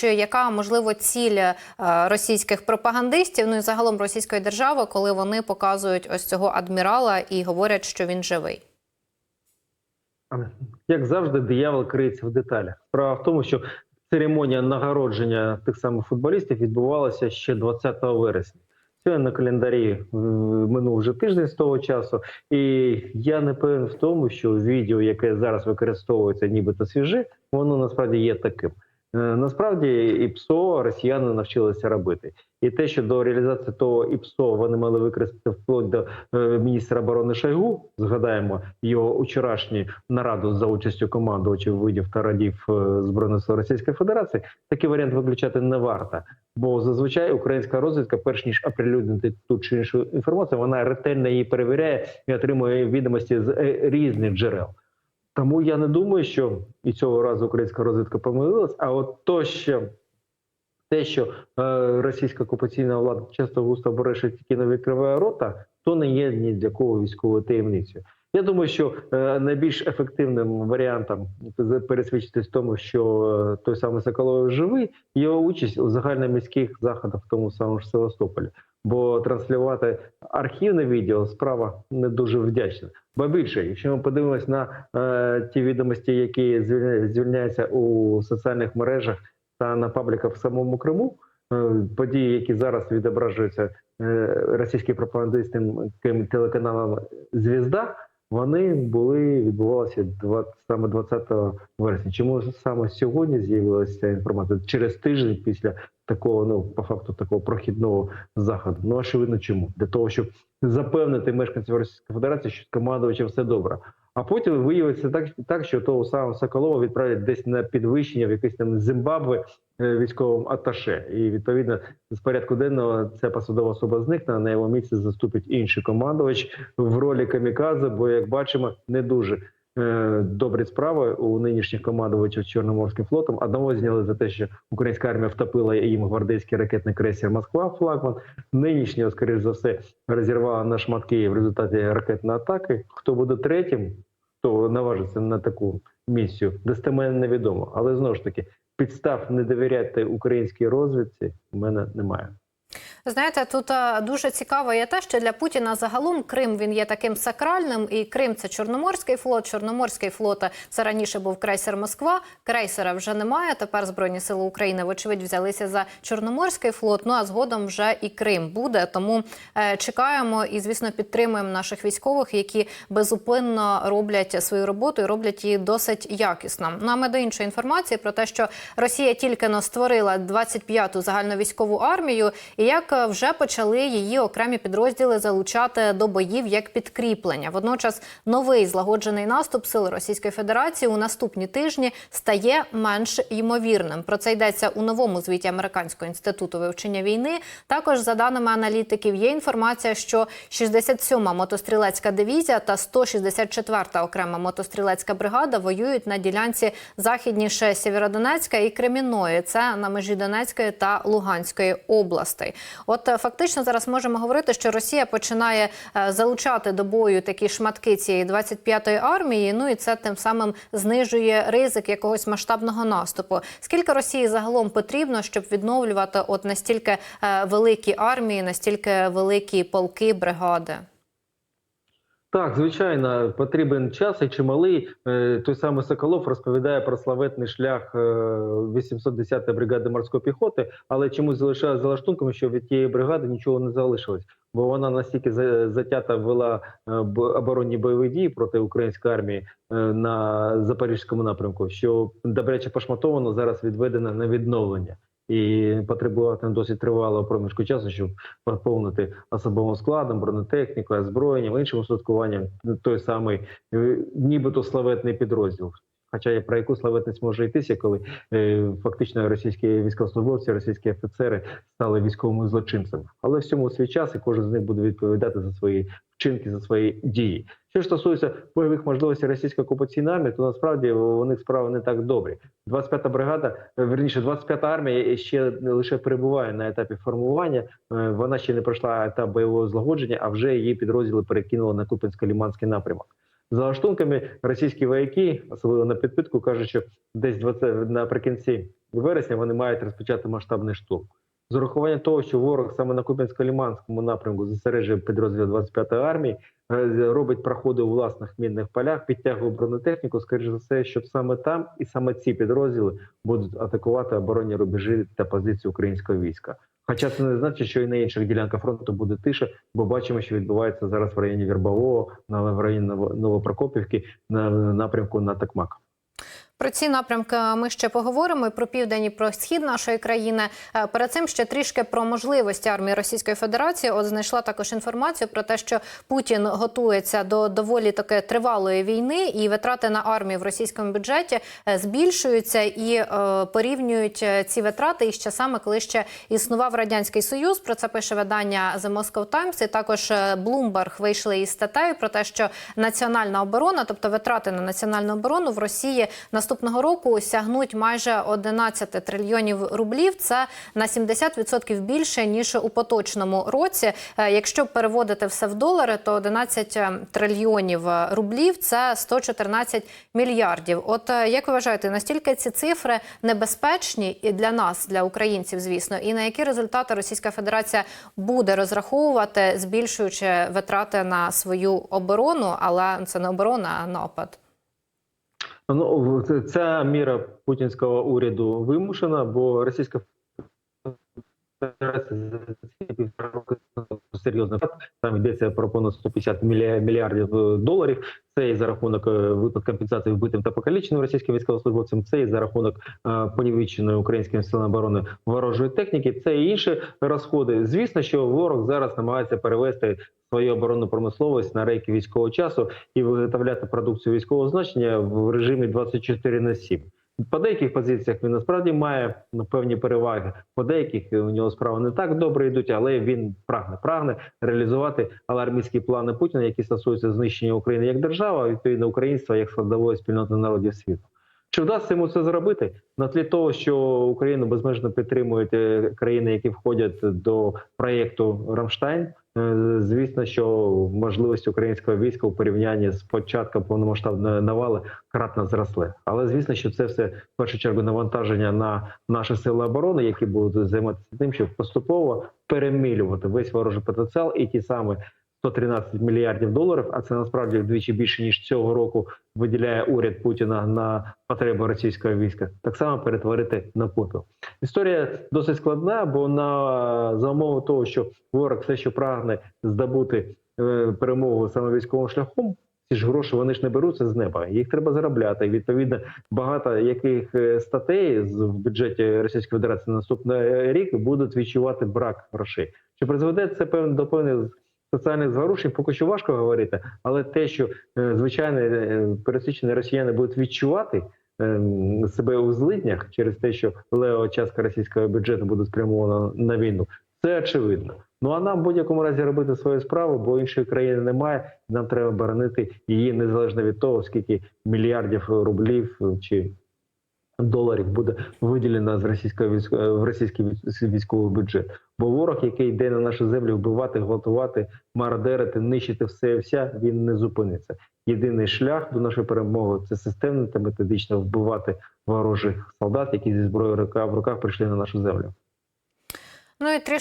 Чи яка можливо ціль е, російських пропагандистів, ну і загалом російської держави, коли вони показують ось цього адмірала і говорять, що він живий? Як завжди, диявол криється в деталях. Справа в тому, що церемонія нагородження тих самих футболістів відбувалася ще 20 вересня. Сьогодні на календарі е, минув вже тиждень з того часу, і я не певен в тому, що відео, яке зараз використовується, нібито свіже, воно насправді є таким. Е, Насправді ІПСО росіяни навчилися робити, і те, що до реалізації того ІПСО вони мали використати вплоть до е, міністра оборони Шойгу, згадаємо його вчорашню нараду за участю командувачів видів та радів е, збройних сил Російської Федерації, такий варіант виключати не варто. Бо зазвичай українська розвідка, перш ніж оприлюднити ту чи іншу інформацію, вона ретельно її перевіряє і отримує відомості з різних джерел. Тому я не думаю, що і цього разу українська розвідка помилилась. А от то, що те, що е, російська окупаційна влада часто густо береше тільки не викриває рота, то не є ні для кого військовою таємницею. Я думаю, що е, найбільш ефективним варіантом пересвідчитись в тому, що е, той самий Соколов живий, його участь у загальноміських заходах в тому самому ж Севастополі. Бо транслювати архівне відео справа не дуже вдячна. Ба більше, якщо ми подивимось на е, ті відомості, які звільня- звільняються у соціальних мережах та на пабліках в самому Криму, е, події, які зараз відображуються е, російським пропагандистським телеканалом Звізда, вони були відбувалися 20, саме 20 вересня. Чому саме сьогодні з'явилася інформація через тиждень після такого, ну по факту такого прохідного заходу? Ну очевидно, чому для того, щоб запевнити мешканців Російської Федерації, що з командувачем все добре. А потім виявиться так, так, що того самого Соколова відправлять десь на підвищення в якийсь там Зимбабве е, військовим аташе. І відповідно з порядку денного ця посадова особа зникне. На його місці заступить інший командувач в ролі камікадзе, бо як бачимо, не дуже. е, Добрі справи у нинішніх командувачів Чорноморським флотом. Одного зняли за те, що українська армія втопила їм гвардейський ракетний крейсер Москва флагман. Нинішнього, скоріш за все, розірвала на шматки в результаті ракетної атаки. Хто буде третім, хто наважиться на таку місію, достеменно невідомо. Але знову ж таки, підстав не довіряти українській розвідці в мене немає. Знаєте, тут е, дуже цікаво є те, що для Путіна загалом Крим він є таким сакральним, і Крим це Чорноморський флот. Чорноморський флот це раніше був крейсер Москва. Крейсера вже немає. Тепер Збройні сили України, вочевидь, взялися за Чорноморський флот. Ну а згодом вже і Крим буде. Тому е, чекаємо і, звісно, підтримуємо наших військових, які безупинно роблять свою роботу і роблять її досить якісно. Ну а ми до іншої інформації про те, що Росія тільки но створила 25-ту загальновійськову армію, і як вже почали її окремі підрозділи залучати до боїв як підкріплення. Водночас новий злагоджений наступ сил Російської Федерації у наступні тижні стає менш ймовірним. Про це йдеться у новому звіті Американського інституту вивчення війни. Також за даними аналітиків, є інформація, що 67-ма мотострілецька дивізія та 164-та окрема мотострілецька бригада воюють на ділянці західніше Сєвєродонецька і Кремінної. Це на межі Донецької та Луганської областей. От е, фактично зараз можемо говорити, що Росія починає е, залучати до бою такі шматки цієї 25-ї армії. Ну і це тим самим знижує ризик якогось масштабного наступу. Скільки Росії загалом потрібно, щоб відновлювати от настільки е, великі армії, настільки великі полки, бригади? Так, звичайно, потрібен час і чималий. Е, Той самий Соколов розповідає про славетний шлях е, 810-ї бригади морської піхоти, але чомусь залишає за лаштунком, що від тієї бригади нічого не залишилось, бо вона настільки за- затята вела е, оборонні бойові дії проти української армії е, на запорізькому напрямку, що добряче пошматовано зараз відведено на відновлення. І потребуватиме досить тривалого проміжку часу, щоб поповнити особовим складом, бронетехнікою, озброєнням, іншим устаткуванням той самий е, нібито славетний підрозділ. Хоча про яку славетність може йтися, коли е, фактично російські військовослужбовці, російські офіцери стали військовими злочинцями. Але всьому свій час і кожен з них буде відповідати за свої вчинки, за свої дії. Що ж стосується бойових можливостей російської окупаційної армії, то насправді у них справи не так добрі. 25-та бригада, е, верніше, 25-та армія ще лише перебуває на етапі формування. Е, Вона ще не пройшла етап бойового злагодження, а вже її підрозділи перекинули на Купінсько-Ліманський напрямок. За лаштунками російські вояки, особливо на підпитку, кажуть, що десь 20, наприкінці вересня вони мають розпочати масштабний штурм. З урахуванням того, що ворог саме на Куп'янсько-Ліманському напрямку зосереджує підрозділ 25-ї армії, е, робить проходи у власних мінних полях, підтягує бронетехніку, скоріш за все, що саме там і саме ці підрозділи будуть атакувати оборонні рубежі та позиції українського війська. Хоча це не значить, що і на інших ділянках фронту буде тиша, бо бачимо, що відбувається зараз в районі Вірбового, в районі Новопрокопівки, на напрямку на Токмак. Про ці напрямки ми ще поговоримо і про південь і про схід нашої країни. Е, Перед цим ще трішки про можливості армії Російської Федерації. От знайшла також інформацію про те, що Путін готується до доволі таки тривалої війни, і витрати на армію в російському бюджеті е, збільшуються і е, порівнюють ці витрати із часами, коли ще існував радянський союз. Про це пише видання The Moscow Times. І також Bloomberg вийшли із статтею про те, що національна оборона, тобто витрати на національну оборону в Росії наступного року сягнуть майже 11 трильйонів рублів. Це на 70% більше ніж у поточному році. Е, Якщо переводити все в долари, то 11 трильйонів рублів це 114 мільярдів. От е, як ви вважаєте, настільки ці цифри небезпечні і для нас, для українців, звісно, і на які результати Російська Федерація буде розраховувати, збільшуючи витрати на свою оборону, але це не оборона, а напад. Ну ця міра путінського уряду вимушена, бо Російська Федерація за ці півтора роки серйозно там йдеться про понад 150 мілья- мільярдів е, доларів. Це і за рахунок е, виплат компенсації вбитим та покаліченим російським військовослужбовцям. Це і за рахунок е, понівеченої українським силам оборони ворожої техніки. Це і інші розходи. Звісно, що ворог зараз намагається перевести свою оборонну промисловість на рейки військового часу і виготовляти продукцію військового значення в режимі 24 на 7. По деяких позиціях він насправді має ну, певні переваги. По деяких у нього справи не так добре йдуть, але він прагне прагне реалізувати алармійські плани Путіна, які стосуються знищення України як держава, відповідно українства як складової спільноти народів світу. Чи вдасться йому це зробити на тлі того, що Україну безмежно підтримують е, країни, які входять до проєкту Рамштайн? Е, Звісно, що можливості українського війська у порівнянні з початком повномасштабної навали кратно зросли. Але звісно, що це все в першу чергу навантаження на наші сили оборони, які будуть займатися тим, щоб поступово перемілювати весь ворожий потенціал і ті самі 113 мільярдів доларів. А це насправді вдвічі більше ніж цього року виділяє уряд Путіна на потреби російського війська. Так само перетворити на попіл. Історія досить складна, бо на за умови того, що ворог все, що прагне здобути е, перемогу саме військовим шляхом. Ці ж гроші вони ж не беруться з неба. Їх треба заробляти. Відповідно, багато яких е, статей в бюджеті Російської Федерації на наступний рік будуть відчувати брак грошей. Чи призведе це до певних соціальних зворушень? Поки що важко говорити, але те, що е, звичайно е, пересічні росіяни будуть відчувати ем, себе у злиднях через те, що лева частка російського бюджету буде спрямована на війну, це очевидно. Ну а нам в будь-якому разі робити свою справу, бо іншої країни немає. Нам треба боронити її незалежно від того, скільки мільярдів рублів чи доларів буде виділено з російського військ... в російський військ- військовий бюджет. Бо ворог, який йде на нашу землю вбивати, гвалтувати, мародерити, нищити все і вся, він не зупиниться. Єдиний шлях до нашої перемоги це системно та методично вбивати ворожих солдат, які зі зброєю в руках прийшли на нашу землю. Ну і